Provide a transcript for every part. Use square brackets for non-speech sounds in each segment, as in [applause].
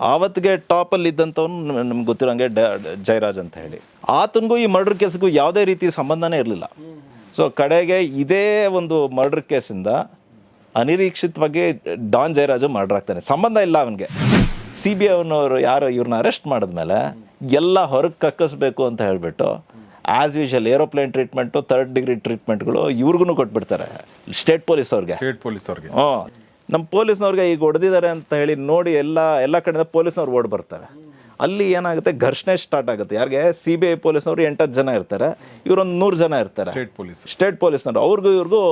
ಆವತ್ತಿಗೆ ಟಾಪಲ್ಲಿ ಇದ್ದಂಥವ್ನು ನಮ್ಗೆ ಗೊತ್ತಿರೋಂಗೆ ಡ ಜಯರಾಜ್ ಅಂತ ಹೇಳಿ. ಆತನಿಗೂ ಈ ಮರ್ಡರ್ ಕೇಸ್ಗೂ ಯಾವುದೇ ರೀತಿ ಸಂಬಂಧನೇ ಇರಲಿಲ್ಲ. ಸೊ ಕಡೆಗೆ ಇದೇ ಒಂದು ಮರ್ಡರ್ ಕೇಸಿಂದ ಅನಿರೀಕ್ಷಿತವಾಗಿ ಡಾನ್ ಜಯರಾಜು ಮರ್ಡರ್ ಆಗ್ತಾನೆ. ಸಂಬಂಧ ಇಲ್ಲ ಅವನಿಗೆ. ಸಿ ಬಿ ಐನವರು ಯಾರು ಇವ್ರನ್ನ ಅರೆಸ್ಟ್ ಮಾಡಿದ್ಮೇಲೆ ಎಲ್ಲ ಹೊರಗೆ ಕಕ್ಕಿಸ್ಬೇಕು ಅಂತ ಹೇಳಿಬಿಟ್ಟು as usual aeroplane treatment third degree ಟ್ರೀಟ್ಮೆಂಟ್ಗಳು ಇವ್ರಿಗೂ ಕೊಟ್ಬಿಡ್ತಾರೆ. ಸ್ಟೇಟ್ ಪೊಲೀಸ್ ಅವ್ರಿಗೆ. ಸ್ಟೇಟ್ ಪೊಲೀಸ್ ಅವ್ರಿಗೆ. ಹ್ಞೂ. ನಮ್ಮ ಪೊಲೀಸ್ನವ್ರಿಗೆ ಈಗ ಹೊಡೆದಿದ್ದಾರೆ ಅಂತ ಹೇಳಿ ನೋಡಿ ಎಲ್ಲ ಎಲ್ಲ ಕಡೆಯಿಂದ ಪೊಲೀಸ್ನವ್ರು ಓಡ್ ಬರ್ತಾರೆ. ಅಲ್ಲಿ ಏನಾಗುತ್ತೆ? ಘರ್ಷಣೆ ಸ್ಟಾರ್ಟ್ ಆಗುತ್ತೆ. ಯಾರಿಗೆ? ಸಿ ಬಿ ಐ ಪೊಲೀಸ್ನವ್ರು ಎಂಟತ್ತು ಜನ ಇರ್ತಾರೆ. ಇವರೊಂದು ನೂರು ಜನ ಇರ್ತಾರೆ. ಸ್ಟೇಟ್ ಪೊಲೀಸ್ ಸ್ಟೇಟ್ ಪೊಲೀಸ್ನವ್ರು ಅವ್ರಿಗೂ ಇವ್ರಿಗೂ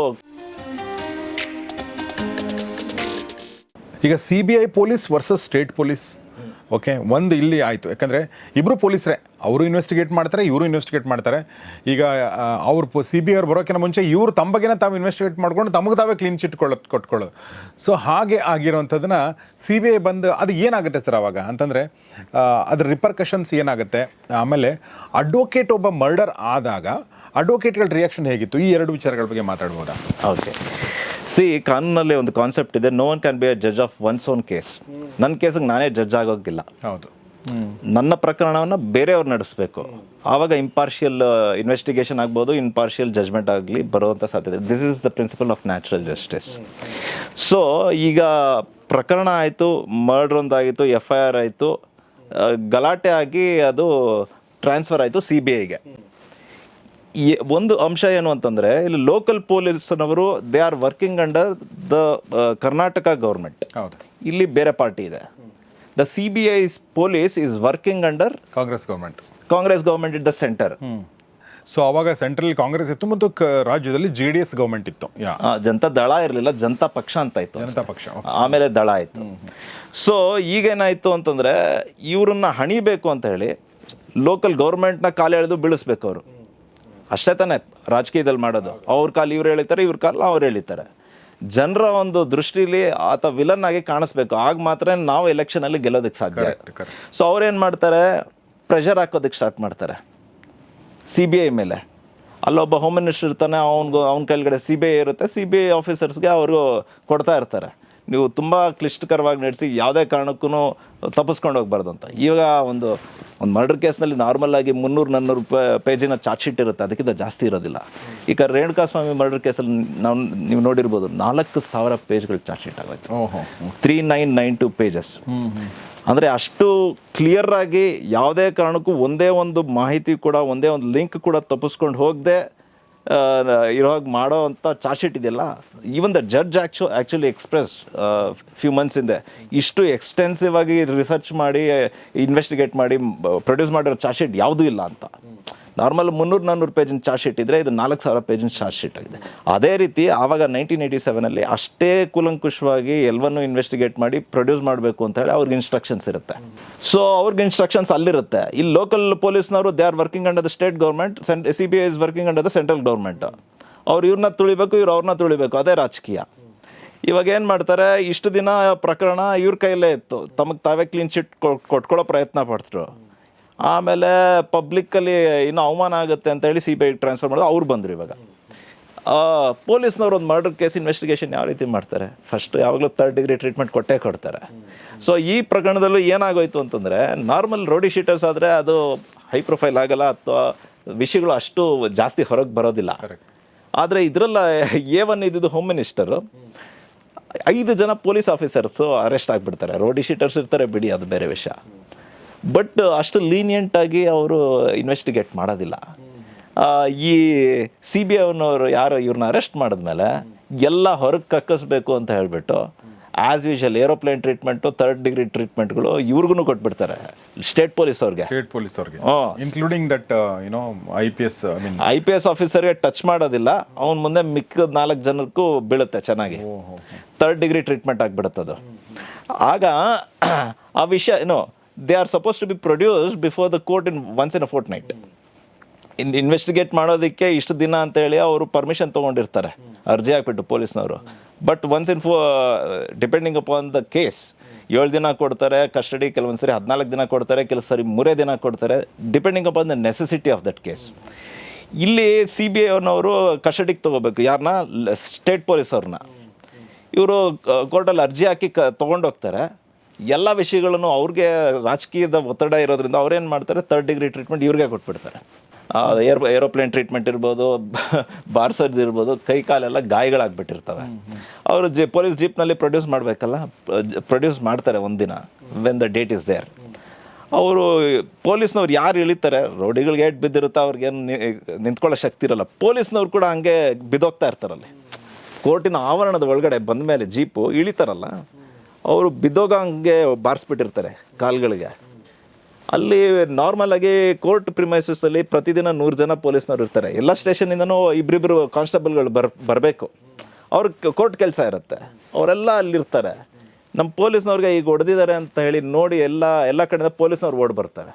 ಈಗ C B I police versus state police okay ಒಂದು ಇಲ್ಲಿ ಆಯಿತು. ಯಾಕಂದರೆ ಇಬ್ಬರು ಪೊಲೀಸರೇ, ಅವರು ಇನ್ವೆಸ್ಟಿಗೇಟ್ ಮಾಡ್ತಾರೆ, ಇವರು ಇನ್ವೆಸ್ಟಿಗೇಟ್ ಮಾಡ್ತಾರೆ. ಈಗ ಅವ್ರು ಸಿ ಬಿ ಅವ್ರು ಬರೋಕ್ಕಿಂತ ಮುಂಚೆ ಇವರು ತಮ್ಮ ತಾವು ಇನ್ವೆಸ್ಟಿಗೇಟ್ ಮಾಡ್ಕೊಂಡು ತಮಗೆ ತಾವೇ ಕ್ಲೀನ್ ಚಿಟ್ ಕೊಳ್ಳೋದು ಕೊಟ್ಕೊಳ್ಳೋದು. ಸೊ ಹಾಗೆ ಆಗಿರೋವಂಥದ್ದನ್ನ ಸಿ ಬಿ ಐ ಬಂದು ಅದು ಏನಾಗುತ್ತೆ ಸರ್ ಅವಾಗ? ಅಂತಂದರೆ ಅದ್ರ ರಿಪರ್ಕಷನ್ಸ್ ಏನಾಗುತ್ತೆ? ಆಮೇಲೆ ಅಡ್ವೊಕೇಟ್ ಒಬ್ಬ ಮರ್ಡರ್ ಆದಾಗ ಅಡ್ವೊಕೇಟ್ಗಳ ರಿಯಾಕ್ಷನ್ ಹೇಗಿತ್ತು? ಈ ಎರಡು ವಿಚಾರಗಳ ಬಗ್ಗೆ ಮಾತಾಡ್ಬೋದಾ? ಓಕೆ ಸಿ ಕಾನೂನಲ್ಲಿ ಒಂದು ಕಾನ್ಸೆಪ್ಟ್ ಇದೆ no one can be a judge of one's own case ನನ್ನ ಕೇಸಿಗೆ ನಾನೇ ಜಡ್ಜ್ ಆಗೋಗಿಲ್ಲ ಹೌದು. ನನ್ನ ಪ್ರಕರಣವನ್ನು ಬೇರೆಯವ್ರು ನಡೆಸಬೇಕು. ಆವಾಗ ಇಂಪಾರ್ಷಿಯಲ್ ಇನ್ವೆಸ್ಟಿಗೇಷನ್ ಆಗ್ಬೋದು ಇಂಪಾರ್ಷಿಯಲ್ ಜಜ್ಮೆಂಟ್ ಆಗಲಿ ಬರುವಂಥ ಸಾಧ್ಯತೆ this is the principle of natural justice so ಈಗ ಪ್ರಕರಣ ಆಯಿತು ಮರ್ಡ್ರ್ ಒಂದಾಗಿತ್ತು ಎಫ್ ಐ ಆರ್ ಆಯಿತು ಗಲಾಟೆ ಆಗಿ ಅದು ಟ್ರಾನ್ಸ್ಫರ್ ಆಯಿತು ಸಿ ಬಿ ಐಗೆ ಒಂದು ಅಂಶ ಏನು ಅಂತಂದರೆ ಇಲ್ಲಿ ಲೋಕಲ್ ಪೊಲೀಸ್ನವರು they are working under the Karnataka government ಇಲ್ಲಿ ಬೇರೆ ಪಾರ್ಟಿ ಇದೆ. The C B I police is working under Congress government Congress government it the centre so ಅವಾಗ ಸೆಂಟ್ರಲ್ ಕಾಂಗ್ರೆಸ್ ಇತ್ತು ಮತ್ತು ರಾಜ್ಯದಲ್ಲಿ ಜೆ ಡಿ ಎಸ್ ಗೌರ್ಮೆಂಟ್ ಇತ್ತು. ಯಾ. ಜನತಾ ದಳ ಇರಲಿಲ್ಲ ಜನತಾ ಪಕ್ಷ ಅಂತ ಇತ್ತು ಜನತಾ ಪಕ್ಷ ಆಮೇಲೆ ದಳ ಆಯಿತು. ಸೊ ಈಗೇನಾಯಿತು ಅಂತಂದರೆ ಇವರನ್ನ ಹಣಿಬೇಕು ಅಂತ ಹೇಳಿ ಲೋಕಲ್ ಗೌರ್ಮೆಂಟ್ನ ಕಾಲು ಎಳೆದು ಬೀಳಿಸ್ಬೇಕು ಅವರು. ಅಷ್ಟೇ ತಾನೇ ರಾಜಕೀಯದಲ್ಲಿ ಮಾಡೋದು. ಅವ್ರ ಕಾಲು ಇವ್ರು ಎಳಿತಾರೆ ಇವ್ರ ಕಾಲು ಅವ್ರು ಹೇಳಿತಾರೆ ಜನರ ಒಂದು ದೃಷ್ಟಿಲಿ ಆತ ವಿಲನ್ ಆಗಿ ಕಾಣಿಸ್ಬೇಕು. ಆಗ ಮಾತ್ರ ನಾವು ಎಲೆಕ್ಷನಲ್ಲಿ ಗೆಲ್ಲೋದಕ್ಕೆ ಸಾಧ್ಯ. ಸೊ ಅವ್ರೇನು ಮಾಡ್ತಾರೆ? ಪ್ರೆಷರ್ ಹಾಕೋದಕ್ಕೆ ಸ್ಟಾರ್ಟ್ ಮಾಡ್ತಾರೆ. ಸಿ ಬಿ ಐ ಮೇಲೆ. ಅಲ್ಲೊಬ್ಬ ಹೋಮ್ ಮಿನಿಸ್ಟರ್ ಇರ್ತಾನೆ ಅವ್ನಿಗೂ ಅವ್ನ ಕೆಳಗಡೆ ಸಿ ಬಿ ಐ ಇರುತ್ತೆ. ಸಿ ಬಿ ಐ ಆಫೀಸರ್ಸ್ಗೆ ಅವರು ಕೊಡ್ತಾ ಇರ್ತಾರೆ. ನೀವು ತುಂಬ ಕ್ಲಿಷ್ಟಕರವಾಗಿ ನಡೆಸಿ ಯಾವುದೇ ಕಾರಣಕ್ಕೂ ತಪ್ಪಿಸ್ಕೊಂಡು ಹೋಗ್ಬಾರ್ದು ಅಂತ. ಈಗ ಒಂದು ಒಂದು ಮರ್ಡರ್ ಕೇಸ್ನಲ್ಲಿ ನಾರ್ಮಲ್ ಆಗಿ ಮುನ್ನೂರು ನಾನ್ನೂರು ಪೇಜಿನ ಚಾರ್ಜ್ ಶೀಟ್ ಇರುತ್ತೆ ಅದಕ್ಕಿಂತ ಜಾಸ್ತಿ ಇರೋದಿಲ್ಲ. ಈಗ ರೇಣುಕಾ ಸ್ವಾಮಿ ಮರ್ಡರ್ ಕೇಸಲ್ಲಿ ನಾವು ನೀವು ನೋಡಿರ್ಬೋದು ನಾಲ್ಕು ಸಾವಿರ ಪೇಜ್ಗಳು ಚಾರ್ಜ್ ಶೀಟ್ ಆಗೋಯ್ತು. Three nine nine two pages ಅಂದರೆ ಅಷ್ಟು ಕ್ಲಿಯರ್ ಆಗಿ ಯಾವುದೇ ಕಾರಣಕ್ಕೂ ಒಂದೇ ಒಂದು ಮಾಹಿತಿ ಕೂಡ ಒಂದೇ ಒಂದು ಲಿಂಕ್ ಕೂಡ ತಪ್ಪಿಸ್ಕೊಂಡು ಹೋಗದೆ ಇರೋ ಹಾಗೆ ಮಾಡೋ ಅಂಥ ಚಾರ್ಜ್ ಶೀಟ್ ಇದೆಯಲ್ಲ even the judge actu actually express few months ಹಿಂದೆ, ಇಷ್ಟು ಎಕ್ಸ್ಟೆನ್ಸಿವ್ ಆಗಿ ರಿಸರ್ಚ್ ಮಾಡಿ ಇನ್ವೆಸ್ಟಿಗೇಟ್ ಮಾಡಿ ಪ್ರೊಡ್ಯೂಸ್ ಮಾಡಿರೋ ಚಾರ್ಜ್ ಶೀಟ್ ಯಾವುದೂ ಇಲ್ಲ ಅಂತ. ನಾರ್ಮಲ್ ಮುನ್ನೂರು ನಾನ್ನೂರು ಪೇಜಿನ ಚಾರ್ಜ್ ಶೀಟ್ ಇದ್ದರೆ ಇದು ನಾಲ್ಕು ಸಾವಿರ ಪೇಜಿನ ಚಾರ್ಜ್ ಶೀಟ್ ಆಗಿದೆ. ಅದೇ ರೀತಿ ಆವಾಗ ನೈನ್ಟೀನ್ ಏಯ್ಟಿ ಸೆವೆನಲ್ಲಿ ಅಷ್ಟೇ ಕೂಲಂಕುಷವಾಗಿ ಎಲ್ಲವನ್ನೂ ಇನ್ವೆಸ್ಟಿಗೇಟ್ ಮಾಡಿ ಪ್ರೊಡ್ಯೂಸ್ ಮಾಡಬೇಕು ಅಂತ ಹೇಳಿ ಅವ್ರಿಗೆ ಇನ್ಸ್ಟ್ರಕ್ಷನ್ಸ್ ಇರುತ್ತೆ. ಸೊ ಅವ್ರಿಗೆ ಇನ್ಸ್ಟ್ರಕ್ಷನ್ಸ್ ಅಲ್ಲಿರುತ್ತೆ. ಇಲ್ಲಿ ಲೋಕಲ್ ಪೊಲೀಸ್ನವರು they are working under the state government cent C B I is working under the central government ಅವ್ರು ಇವ್ರನ್ನ ತುಳಿಬೇಕು, ಇವ್ರು ಅವ್ರನ್ನ ತುಳಿಬೇಕು. ಅದೇ ರಾಜಕೀಯ. ಇವಾಗ ಏನು ಮಾಡ್ತಾರೆ, ಇಷ್ಟು ದಿನ ಪ್ರಕರಣ ಇವ್ರ ಕೈಯಲ್ಲೇ ಇತ್ತು. ತಮಗೆ ತಾವೇ ಕ್ಲೀನ್ ಚಿಟ್ ಕೊಟ್ಕೊಳ್ಳೋ ಪ್ರಯತ್ನ ಪಡ್ತರು ಆಮೇಲೆ ಪಬ್ಲಿಕ್ಕಲ್ಲಿ ಇನ್ನೂ ಅವಮಾನ ಆಗುತ್ತೆ ಅಂತ ಹೇಳಿ ಸಿ ಬಿ ಐಗೆ ಟ್ರಾನ್ಸ್ಫರ್ ಮಾಡಿದ್ರು. ಅವ್ರು ಬಂದರು ಇವಾಗ. ಪೊಲೀಸ್ನವ್ರು ಒಂದು ಮರ್ಡರ್ ಕೇಸ್ ಇನ್ವೆಸ್ಟಿಗೇಷನ್ ಯಾವ ರೀತಿ ಮಾಡ್ತಾರೆ? ಫಸ್ಟ್ ಯಾವಾಗಲೂ ಥರ್ಡ್ ಡಿಗ್ರಿ ಟ್ರೀಟ್ಮೆಂಟ್ ಕೊಟ್ಟೇ ಕೊಡ್ತಾರೆ. ಸೊ ಈ ಪ್ರಕರಣದಲ್ಲೂ ಏನಾಗೋಯ್ತು ಅಂತಂದರೆ ನಾರ್ಮಲ್ ರೋಡಿ ಶೀಟರ್ಸ್ ಆದರೆ ಅದು ಹೈ ಪ್ರೊಫೈಲ್ ಆಗಲ್ಲ ಅಥವಾ ವಿಷಯಗಳು ಅಷ್ಟು ಜಾಸ್ತಿ ಹೊರಗೆ ಬರೋದಿಲ್ಲ. ಆದರೆ ಇದರಲ್ಲ ಎ ಒನ್ ಇದ್ದಿದ್ದು ಹೋಮ್ ಮಿನಿಸ್ಟರು ಐದು ಜನ ಪೊಲೀಸ್ ಆಫೀಸರ್ಸು ಅರೆಸ್ಟ್ ಆಗಿಬಿಡ್ತಾರೆ. ರೋಡಿ ಶೀಟರ್ಸ್ ಇರ್ತಾರೆ ಬಿಡಿ ಅದು ಬೇರೆ ವಿಷಯ. ಬಟ್ ಅಷ್ಟು ಲೀನಿಯಂಟಾಗಿ ಅವರು ಇನ್ವೆಸ್ಟಿಗೇಟ್ ಮಾಡೋದಿಲ್ಲ. ಈ ಸಿ ಬಿ ಐನವರು ಯಾರು ಇವ್ರನ್ನ ಅರೆಸ್ಟ್ ಮಾಡಿದ್ಮೇಲೆ ಎಲ್ಲ ಹೊರಗೆ ಕಕ್ಕಿಸ್ಬೇಕು ಅಂತ ಹೇಳಿಬಿಟ್ಟು as usual aeroplane treatment third degree ಟ್ರೀಟ್ಮೆಂಟ್ಗಳು ಇವ್ರಿಗೂ ಕೊಟ್ಬಿಡ್ತಾರೆ. ಸ್ಟೇಟ್ ಪೊಲೀಸ್ ಅವ್ರಿಗೆ. ಸ್ಟೇಟ್ ಪೊಲೀಸ್ ಅವ್ರಿಗೆ. Including that you know I P S I mean I P S ಆಫೀಸರ್ಗೆ touch ಮಾಡೋದಿಲ್ಲ. ಅವ್ನ ಮುಂದೆ ಮಿಕ್ಕ ನಾಲ್ಕು ಜನಕ್ಕೂ ಬೀಳುತ್ತೆ ಚೆನ್ನಾಗಿ. ಥರ್ಡ್ ಡಿಗ್ರಿ ಟ್ರೀಟ್ಮೆಂಟ್ ಆಗಿಬಿಡುತ್ತದು. ಆಗ ಆ ವಿಷಯ ಏನು they are suppose to be produce before the court in once in a fortnight in investigate ಮಾಡೋದಕ್ಕೆ ಇಷ್ಟು ದಿನ ಅಂತೇಳಿ ಅವರು ಪರ್ಮಿಷನ್ ತೊಗೊಂಡಿರ್ತಾರೆ. ಅರ್ಜಿ ಹಾಕ್ಬಿಟ್ಟು ಪೊಲೀಸ್ನವರು. But once in fo depending upon the case ಏಳು ದಿನ ಕೊಡ್ತಾರೆ ಕಸ್ಟಡಿ ಕೆಲವೊಂದು ಸರಿ ಹದಿನಾಲ್ಕು ದಿನ ಕೊಡ್ತಾರೆ ಕೆಲವು ಸರಿ ಮೂರೇ ದಿನ ಕೊಡ್ತಾರೆ depending upon the necessity of that case ಇಲ್ಲಿ ಸಿ ಬಿ ಐನವರು ಕಸ್ಟಡಿಗೆ ತೊಗೋಬೇಕು. ಯಾರನ್ನ ಸ್ಟೇಟ್ ಪೊಲೀಸ್ ಅವ್ರನ್ನ. ಇವರು ಕೋರ್ಟಲ್ಲಿ ಅರ್ಜಿ ಹಾಕಿ ಕ ತೊಗೊಂಡೋಗ್ತಾರೆ ಎಲ್ಲ ವಿಷಯಗಳನ್ನು ಅವ್ರಿಗೆ ರಾಜಕೀಯದ ಒತ್ತಡ ಇರೋದ್ರಿಂದ ಅವ್ರೇನು ಮಾಡ್ತಾರೆ? ಥರ್ಡ್ ಡಿಗ್ರಿ ಟ್ರೀಟ್ಮೆಂಟ್ ಇವ್ರಿಗೆ ಕೊಟ್ಬಿಡ್ತಾರೆ. ಏರ್ ಏರೋಪ್ಲೇನ್ ಟ್ರೀಟ್ಮೆಂಟ್ ಇರ್ಬೋದು [laughs] ಬಾರ್ಸರ್ದು ಇರ್ಬೋದು, ಕೈ ಕಾಲೆಲ್ಲ ಗಾಯಗಳಾಗ್ಬಿಟ್ಟಿರ್ತವೆ. ಅವರು ಜಿ, ಪೊಲೀಸ್ ಜೀಪ್ನಲ್ಲಿ ಪ್ರೊಡ್ಯೂಸ್ ಮಾಡಬೇಕಲ್ಲ? ಪ್ರೊಡ್ಯೂಸ್ ಮಾಡ್ತಾರೆ ಒಂದಿನ when the date is there ಅವರು, ಪೊಲೀಸ್ನವ್ರು ಯಾರು ಇಳಿತಾರೆ? ರೋಡಿಗಳಿಗೆ ಏಟ್ ಬಿದ್ದಿರುತ್ತೆ? ಅವ್ರಿಗೇನು ನಿಂತ್ಕೊಳ್ಳೋ ಶಕ್ತಿ ಇರಲ್ಲ. ಪೊಲೀಸ್ನವ್ರು ಕೂಡ ಹಂಗೆ ಬಿದ್ದೋಗ್ತಾ ಇರ್ತಾರಲ್ಲಿ. ಕೋರ್ಟಿನ ಆವರಣದ ಒಳಗಡೆ ಬಂದ ಮೇಲೆ ಜೀಪು ಇಳಿತಾರಲ್ಲ? ಅವರು ಬಿದ್ದೋಗ ಹಂಗೆ ಬಾರಿಸ್ಬಿಟ್ಟಿರ್ತಾರೆ ಕಾಲ್ಗಳಿಗೆ. ಅಲ್ಲಿ ನಾರ್ಮಲಾಗಿ ಕೋರ್ಟ್ ಪ್ರಿಮೈಸಸ್ಸಲ್ಲಿ ಪ್ರತಿದಿನ ನೂರು ಜನ ಪೊಲೀಸ್ನವ್ರು ಇರ್ತಾರೆ. ಎಲ್ಲ ಸ್ಟೇಷನಿಂದನೂ ಇಬ್ಬರಿಬ್ಬರು ಕಾನ್ಸ್ಟೇಬಲ್ಗಳು ಬರ್, ಬರಬೇಕು. ಅವ್ರ ಕೋರ್ಟ್ ಕೆಲಸ ಇರುತ್ತೆ. ಅವರೆಲ್ಲ ಅಲ್ಲಿರ್ತಾರೆ. ನಮ್ಮ ಪೊಲೀಸ್ನವ್ರಿಗೆ ಈಗ ಹೊಡೆದಿದ್ದಾರೆ ಅಂತ ಹೇಳಿ ನೋಡಿ ಎಲ್ಲ ಎಲ್ಲ ಕಡೆಯಿಂದ ಪೊಲೀಸ್ನವ್ರು ಓಡ್ ಬರ್ತಾರೆ.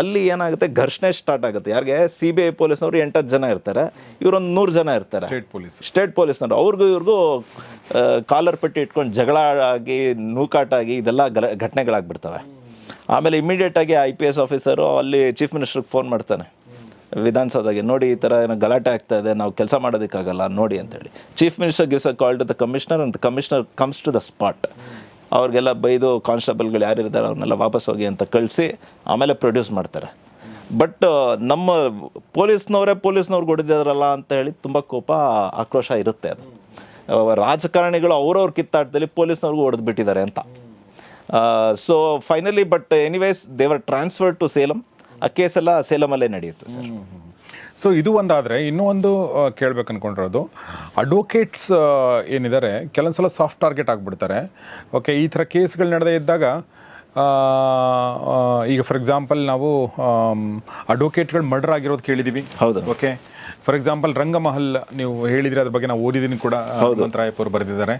ಅಲ್ಲಿ ಏನಾಗುತ್ತೆ? ಘರ್ಷಣೆ ಸ್ಟಾರ್ಟ್ ಆಗುತ್ತೆ. ಯಾರಿಗೆ? ಸಿ ಬಿ ಐ ಪೊಲೀಸ್ನವರು ಎಂಟತ್ತು ಜನ ಇರ್ತಾರೆ. ಇವರೊಂದು ನೂರು ಜನ ಇರ್ತಾರೆ. ಸ್ಟೇಟ್ ಪೊಲೀಸ್ ಸ್ಟೇಟ್ ಪೊಲೀಸ್ನವರು ಅವ್ರಿಗೂ ಇವ್ರಿಗೂ ಕಾಲರ್ ಪಟ್ಟಿ ಇಟ್ಕೊಂಡು ಜಗಳ ಆಗಿ ನೂಕಾಟಾಗಿ ಇದೆಲ್ಲ ಘಟನೆಗಳಾಗ್ಬಿಡ್ತವೆ. ಆಮೇಲೆ ಇಮಿಡಿಯೇಟ್ ಆಗಿ ಐ ಪಿ ಎಸ್ ಆಫೀಸರು ಅಲ್ಲಿ ಚೀಫ್ ಮಿನಿಸ್ಟ್ರಿಗೆ ಫೋನ್ ಮಾಡ್ತಾನೆ. ವಿಧಾನಸೌಧಗೆ ನೋಡಿ ಈ ಥರ ಏನೋ ಗಲಾಟೆ ಆಗ್ತಾ ಇದೆ. ನಾವು ಕೆಲಸ ಮಾಡೋದಕ್ಕಾಗಲ್ಲ. ನೋಡಿ ಅಂತೇಳಿ. Chief minister gives a call to the commissioner ಅಂತ commissioner comes to the spot ಅವ್ರಿಗೆಲ್ಲ ಬೈದು ಕಾನ್ಸ್ಟೇಬಲ್ಗಳು ಯಾರಿರ್ತಾರೆ ಅವ್ರನ್ನೆಲ್ಲ ವಾಪಸ್ ಹೋಗಿ ಅಂತ ಕಳಿಸಿ ಆಮೇಲೆ ಪ್ರೊಡ್ಯೂಸ್ ಮಾಡ್ತಾರೆ. ಬಟ್ ನಮ್ಮ ಪೊಲೀಸ್ನವರೇ ಪೊಲೀಸ್ನವ್ರು ಹೊಡೆದಿದಾರಲ್ಲ ಅಂತ ಹೇಳಿ ತುಂಬ ಕೋಪ, ಆಕ್ರೋಶ ಇರುತ್ತೆ ಅದು. ರಾಜಕಾರಣಿಗಳು ಅವ್ರವ್ರ ಕಿತ್ತಾಟದಲ್ಲಿ ಪೊಲೀಸ್ನವ್ರಿಗೂ ಹೊಡೆದು ಬಿಟ್ಟಿದ್ದಾರೆ ಅಂತ. So finally but anyways they were transfer to Salem ಆ ಕೇಸೆಲ್ಲ ಸೇಲಮಲ್ಲೇ ನಡೆಯುತ್ತೆ ಸರ್. ಸೊ ಇದು ಒಂದಾದರೆ ಇನ್ನೂ ಒಂದು ಕೇಳಬೇಕು ಅನ್ಕೊಂಡಿರೋದು. ಅಡ್ವೊಕೇಟ್ಸ್ ಏನಿದ್ದಾರೆ ಕೆಲವೊಂದು ಸಲ ಸಾಫ್ಟ್ ಟಾರ್ಗೆಟ್ ಆಗಿಬಿಡ್ತಾರೆ. ಓಕೆ ಈ ಥರ ಕೇಸ್ಗಳು ನಡೆದೇ ಇದ್ದಾಗ ಈಗ ಫಾರ್ ಎಕ್ಸಾಂಪಲ್ ನಾವು ಅಡ್ವೊಕೇಟ್ಗಳು ಮರ್ಡರ್ ಆಗಿರೋದು ಕೇಳಿದ್ದೀವಿ ಹೌದು. ಓಕೆ ಫಾರ್ ಎಕ್ಸಾಂಪಲ್ ರಂಗಮಹಲ್ ನೀವು ಹೇಳಿದ್ರೆ ಅದ್ರ ಬಗ್ಗೆ ನಾವು ಓದಿದ್ದೀನಿ ಕೂಡ ಹನುಮಂತರಾಯಪ್ಪ ಅವರು ಬರೆದಿದ್ದಾರೆ.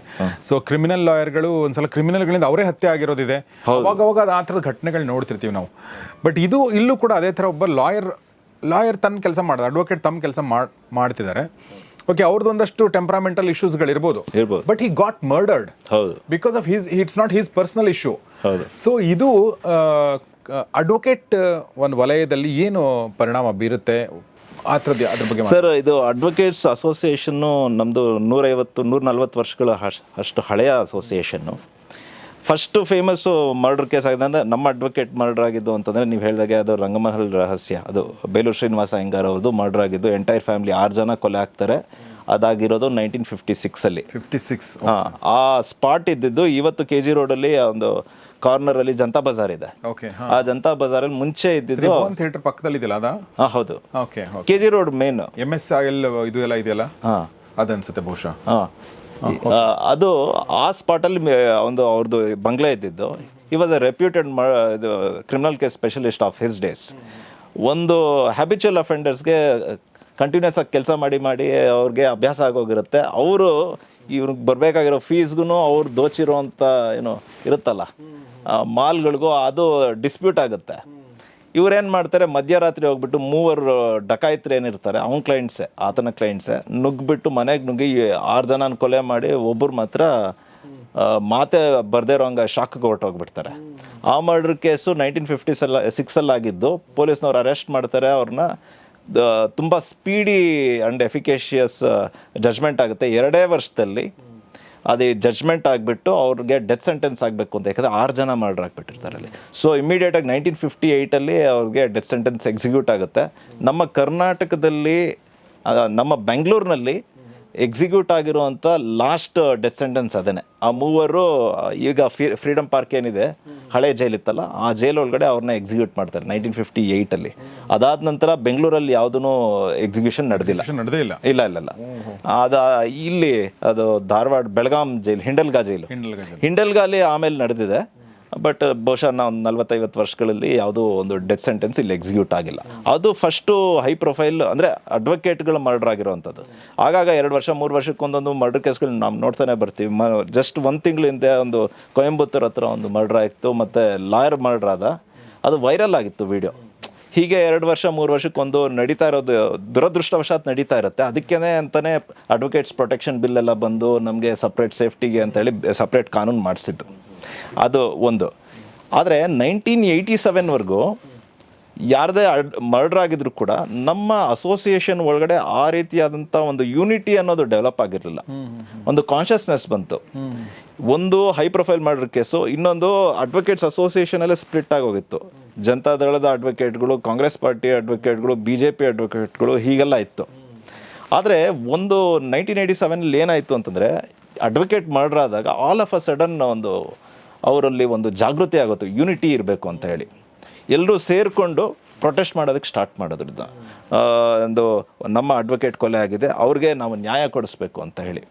ಸೊ ಕ್ರಿಮಿನಲ್ ಲಾಯರ್ಗಳು ಒಂದ್ಸಲ ಕ್ರಿಮಿನಲ್ಗಳಿಂದ ಅವರೇ ಹತ್ಯೆ ಆಗಿರೋದಿದೆ. ಅವಾಗ ಅವಾಗ ಅದು ಆ ಥರದ ಘಟನೆಗಳು ನೋಡ್ತಿರ್ತೀವಿ ನಾವು. ಬಟ್ ಇದು ಇಲ್ಲೂ ಕೂಡ ಅದೇ ಥರ ಒಬ್ಬ ಲಾಯರ್ ಲಾಯರ್ ತನ್ನ ಕೆಲಸ ಮಾಡಿದ ಅಡ್ವೊಕೇಟ್ ತಮ್ಮ ಕೆಲಸ ಮಾಡ್ತಿದ್ದಾರೆ ಓಕೆ ಅವ್ರದ್ದು ಒಂದಷ್ಟು ಟೆಂಪರಾಮೆಂಟಲ್ ಇಶ್ಯೂಸ್ಗಳಿರ್ಬೋದು ಇರ್ಬೋದು. ಬಟ್ ಹಿ ಗಾಟ್ ಮರ್ಡರ್ಡ್ ಹೌದು. Because of his it's not his personal issue ಹೌದು. ಸೊ ಇದು ಅಡ್ವೊಕೇಟ್ ಒಂದು ವಲಯದಲ್ಲಿ ಏನು ಪರಿಣಾಮ ಬೀರುತ್ತೆ? ಆ ಥರದ್ದು ಅದ್ರ ಬಗ್ಗೆ ಸರ್ ಇದು ಅಡ್ವೊಕೇಟ್ಸ್ ಅಸೋಸಿಯೇಷನ್ನು ನಮ್ಮದು ನೂರೈವತ್ತು ನೂರ ನಲ್ವತ್ತು ವರ್ಷಗಳ ಅಷ್ಟು ಹಳೆಯ association first famous murder case ಆಗಿದೆ ಅಂದರೆ ನಮ್ಮ ಅಡ್ವೊಕೇಟ್ ಮರ್ಡರ್ ಆಗಿದ್ದು ಅಂತಂದ್ರೆ ನೀವು ಹೇಳಿದಾಗೆ ಅದು ರಂಗಮಹಲ್ ರಹಸ್ಯ. ಅದು ಬೇಲೂರು ಶ್ರೀನಿವಾಸ ಅಯ್ಯಂಗಾರ್ ಅವ್ರದ್ದು ಮರ್ಡರ್ ಆಗಿದ್ದು ಎಂಟೈರ್ ಫ್ಯಾಮಿಲಿ ಆರು ಜನ ಕೊಲೆ ಆಗ್ತಾರೆ. ಅದಾಗಿರೋದು ನೈನ್ಟೀನ್ ಫಿಫ್ಟಿ ಸಿಕ್ಸಲ್ಲಿ ಫಿಫ್ಟಿ ಸಿಕ್ಸ್ ಹಾಂ ಆ ಸ್ಪಾಟ್ ಇದ್ದಿದ್ದು ಇವತ್ತು ಕೆ ಜಿ ರೋಡಲ್ಲಿ ಒಂದು ಕಾರ್ನರ್ ಅಲ್ಲಿ ಜನತಾ ಬಜಾರ್ ಇದೆ. ಓಕೆ ಆ ಜನತಾ ಬಜಾರ್ ಅಲ್ಲಿ ಮುಂಚೆ ಇದ್ದಿದ್ದು ಥಿಯೇಟರ್ ಪಕ್ಕದಲ್ಲಿ ಇದೆಯಲ್ಲ ಅದ? ಹೌದು. Okay K G road main M S L ಇದು ಎಲ್ಲ ಇದೆಯಲ್ಲ? ಹಾಂ. ಅದನ್ಸುತ್ತೆ ಬಹುಶಃ. ಹಾಂ. ಅದು ಆ ಸ್ಪಾಟಲ್ಲಿ ಒಂದು ಅವ್ರದ್ದು ಬಂಗ್ಲೆ ಇದ್ದಿದ್ದು. ಈ ವಾಸ್ ಅ ರೆಪ್ಯೂಟೆಡ್ ಇದು criminal case specialist of his days ಒಂದು ಹ್ಯಾಬಿಚುವಲ್ ಅಫೆಂಡರ್ಸ್ಗೆ ಕಂಟಿನ್ಯೂಸ್ ಆಗಿ ಕೆಲಸ ಮಾಡಿ ಮಾಡಿ ಅವ್ರಿಗೆ ಅಭ್ಯಾಸ ಆಗೋಗಿರುತ್ತೆ. ಅವರು ಇವ್ರಿಗೆ ಬರಬೇಕಾಗಿರೋ ಫೀಸ್ಗೂ ಅವ್ರು ದೋಚಿರೋ ಅಂತ ಏನು ಇರುತ್ತಲ್ಲ? ಮಾಲ್ಗಳಿಗೂ ಅದು ಡಿಸ್ಪ್ಯೂಟ್ ಆಗುತ್ತೆ. ಇವ್ರೇನು ಮಾಡ್ತಾರೆ, ಮಧ್ಯರಾತ್ರಿ ಹೋಗ್ಬಿಟ್ಟು ಮೂವರು ಡಕಾಯಿತ್ರು ಏನಿರ್ತಾರೆ, ಅವ್ನ ಕ್ಲೈಂಟ್ಸೆ ಆತನ ಕ್ಲೈಂಟ್ಸೆ ನುಗ್ಗಿಬಿಟ್ಟು ಮನೆಗೆ ನುಗ್ಗಿ ಆರು ಜನನ ಕೊಲೆ ಮಾಡಿ ಒಬ್ಬರು ಮಾತ್ರ ಮಾತೆ ಬರ್ದೇ ಇರೋ ಹಂಗೆ ಶಾಕ್ಗೆ ಹೊರಟೋಗ್ಬಿಡ್ತಾರೆ. ಆ ಮರ್ಡರ್ ಕೇಸು ನೈನ್ಟೀನ್ ಫಿಫ್ಟೀಸಲ್ಲ ಸಿಕ್ಸಲ್ಲಿ ಆಗಿದ್ದು ಪೊಲೀಸ್ನವ್ರು ಅರೆಸ್ಟ್ ಮಾಡ್ತಾರೆ ಅವ್ರನ್ನ ತುಂಬ ಸ್ಪೀಡಿ ಆ್ಯಂಡ್ ಎಫಿಕೇಶಿಯಸ್ ಜಜ್ಮೆಂಟ್ ಆಗುತ್ತೆ. ಎರಡೇ ವರ್ಷದಲ್ಲಿ ಅದು ಜಜ್ಮೆಂಟ್ ಆಗಿಬಿಟ್ಟು ಅವ್ರಿಗೆ ಡೆತ್ ಸೆಂಟೆನ್ಸ್ ಆಗಬೇಕು ಅಂತ. ಯಾಕಂದರೆ ಆರು ಜನ ಮರ್ಡರ್ ಆಗಿಬಿಟ್ಟಿರ್ತಾರೆ ಅಲ್ಲಿ. ಸೊ ಇಮಿಡಿಯೇಟಾಗಿ ನೈನ್ಟೀನ್ ಫಿಫ್ಟಿ ಏಯ್ಟಲ್ಲಿ ಅವ್ರಿಗೆ ಡೆತ್ ಸೆಂಟೆನ್ಸ್ ಎಕ್ಸಿಕ್ಯೂಟ್ ಆಗುತ್ತೆ. ನಮ್ಮ ಕರ್ನಾಟಕದಲ್ಲಿ ನಮ್ಮ ಬೆಂಗಳೂರಿನಲ್ಲಿ ಎಕ್ಸಿಕ್ಯೂಟ್ ಆಗಿರುವಂಥ ಲಾಸ್ಟ್ ಡೆತ್ ಸೆಂಟೆನ್ಸ್ ಅದೇನೆ. ಆ ಮೂವರು ಈಗ ಫ್ರೀ ಫ್ರೀಡಮ್ ಪಾರ್ಕ್ ಏನಿದೆ ಹಳೆ ಜೈಲ್ ಇತ್ತಲ್ಲ ಆ ಜೈಲ್ ಒಳಗಡೆ ಅವ್ರನ್ನ ಎಕ್ಸಿಕ್ಯೂಟ್ ಮಾಡ್ತಾರೆ ನೈನ್ಟೀನ್ ಫಿಫ್ಟಿ ಏಯ್ಟಲ್ಲಿ ಅದಾದ ನಂತರ ಬೆಂಗಳೂರಲ್ಲಿ ಯಾವುದೂ ಎಕ್ಸಿಕ್ಯೂಷನ್ ನಡೆದಿಲ್ಲ. ನಡೆದೇ ಇಲ್ಲ. ಇಲ್ಲ ಇಲ್ಲ ಇಲ್ಲ. ಅದ ಇಲ್ಲಿ ಅದು ಧಾರವಾಡ ಬೆಳಗಾಂ ಜೈಲ್ ಹಿಂಡಲ್ಗಾ ಜೈಲು. ಹಿಂಡಲ್ಗಾ ಹಿಂಡಲ್ಗಾಲಿ ಆಮೇಲೆ ನಡೆದಿದೆ. ಬಟ್ ಬಹುಶಃ ನಾವು ನಲ್ವತ್ತೈವತ್ತು ವರ್ಷಗಳಲ್ಲಿ ಯಾವುದೋ ಒಂದು ಡೆತ್ ಸೆಂಟೆನ್ಸ್ ಇಲ್ಲಿ ಎಕ್ಸಿಕ್ಯೂಟ್ ಆಗಿಲ್ಲ. ಅದು ಫಸ್ಟು ಹೈ ಪ್ರೊಫೈಲ್ ಅಂದರೆ ಅಡ್ವೊಕೇಟ್ಗಳು ಮರ್ಡರ್ ಆಗಿರೋವಂಥದ್ದು. ಆಗಾಗ ಎರಡು ವರ್ಷ, ಮೂರು ವರ್ಷಕ್ಕೊಂದೊಂದು ಮರ್ಡರ್ ಕೇಸ್ಗಳು ನಾವು ನೋಡ್ತಾನೆ ಬರ್ತೀವಿ. ಮ ಜಸ್ಟ್ ಒಂದು ತಿಂಗಳ ಹಿಂದೆ ಒಂದು ಕೊಯಂಬತ್ತೂರ್ ಹತ್ರ ಒಂದು ಮರ್ಡರ್ ಆಯಿತು ಮತ್ತು ಲಾಯರ್ ಮರ್ಡರ್ ಆದ. ಅದು ವೈರಲ್ ಆಗಿತ್ತು ವಿಡಿಯೋ ಹೀಗೆ ಎರಡು ವರ್ಷ, ಮೂರು ವರ್ಷಕ್ಕೊಂದು ನಡೀತಾ ಇರೋದು, ದುರದೃಷ್ಟವಶಾತ್ ನಡೀತಾ ಇರುತ್ತೆ. ಅದಕ್ಕೇ ಅಂತಲೇ ಅಡ್ವೊಕೇಟ್ಸ್ ಪ್ರೊಟೆಕ್ಷನ್ ಬಿಲ್ ಎಲ್ಲ ಬಂದು ನಮಗೆ ಸಪ್ರೇಟ್ ಸೇಫ್ಟಿಗೆ ಅಂತೇಳಿ ಸಪ್ರೇಟ್ ಕಾನೂನು ಮಾಡಿಸಿದ್ದು. ಅದು ಒಂದು. ಆದರೆ ನೈನ್ಟೀನ್ ಏಯ್ಟಿ ಸೆವೆನ್ವರೆಗೂ ಯಾರದೇ ಮರ್ಡರ್ ಆಗಿದ್ರು ಕೂಡ ನಮ್ಮ ಅಸೋಸಿಯೇಷನ್ ಒಳಗಡೆ ಆ ರೀತಿಯಾದಂಥ ಒಂದು ಯೂನಿಟಿ ಅನ್ನೋದು ಡೆವಲಪ್ ಆಗಿರಲಿಲ್ಲ. ಒಂದು ಕಾನ್ಷಿಯಸ್ನೆಸ್ ಬಂತು. ಒಂದು ಹೈ ಪ್ರೊಫೈಲ್ ಮರ್ಡರ್ ಕೇಸು ಇನ್ನೊಂದು ಅಡ್ವೊಕೇಟ್ಸ್ ಅಸೋಸಿಯೇಷನಲ್ಲೇ ಸ್ಪ್ಲಿಟ್ ಆಗೋಗಿತ್ತು. ಜನತಾದಳದ ಅಡ್ವೊಕೇಟ್ಗಳು ಕಾಂಗ್ರೆಸ್ ಪಾರ್ಟಿ ಅಡ್ವೊಕೇಟ್ಗಳು ಬಿ ಜೆ ಪಿ ಅಡ್ವೊಕೇಟ್ಗಳು ಹೀಗೆಲ್ಲ ಇತ್ತು. ಆದರೆ ಒಂದು ನೈನ್ಟೀನ್ ಏಯ್ಟಿ ಸೆವೆನಲ್ಲಿ ಏನಾಯಿತು ಅಂತಂದರೆ ಅಡ್ವೊಕೇಟ್ ಮರ್ಡರ್ ಆದಾಗ ಆಲ್ ಆಫ್ ಅ ಸಡನ್ ಒಂದು ಅವರಲ್ಲಿ ಒಂದು ಜಾಗೃತಿ ಆಗುತ್ತೆ ಯೂನಿಟಿ ಇರಬೇಕು ಅಂತ ಹೇಳಿ. ಎಲ್ಲರೂ ಸೇರಿಕೊಂಡು ಪ್ರೊಟೆಸ್ಟ್ ಮಾಡೋದಕ್ಕೆ ಸ್ಟಾರ್ಟ್ ಮಾಡೋದ್ರಿಂದ. ಒಂದು ನಮ್ಮ ಅಡ್ವೊಕೇಟ್ ಕೊಲೆ ಆಗಿದೆ, ಅವ್ರಿಗೆ ನಾವು ನ್ಯಾಯ ಕೊಡಿಸ್ಬೇಕು ಅಂತ ಹೇಳಿ.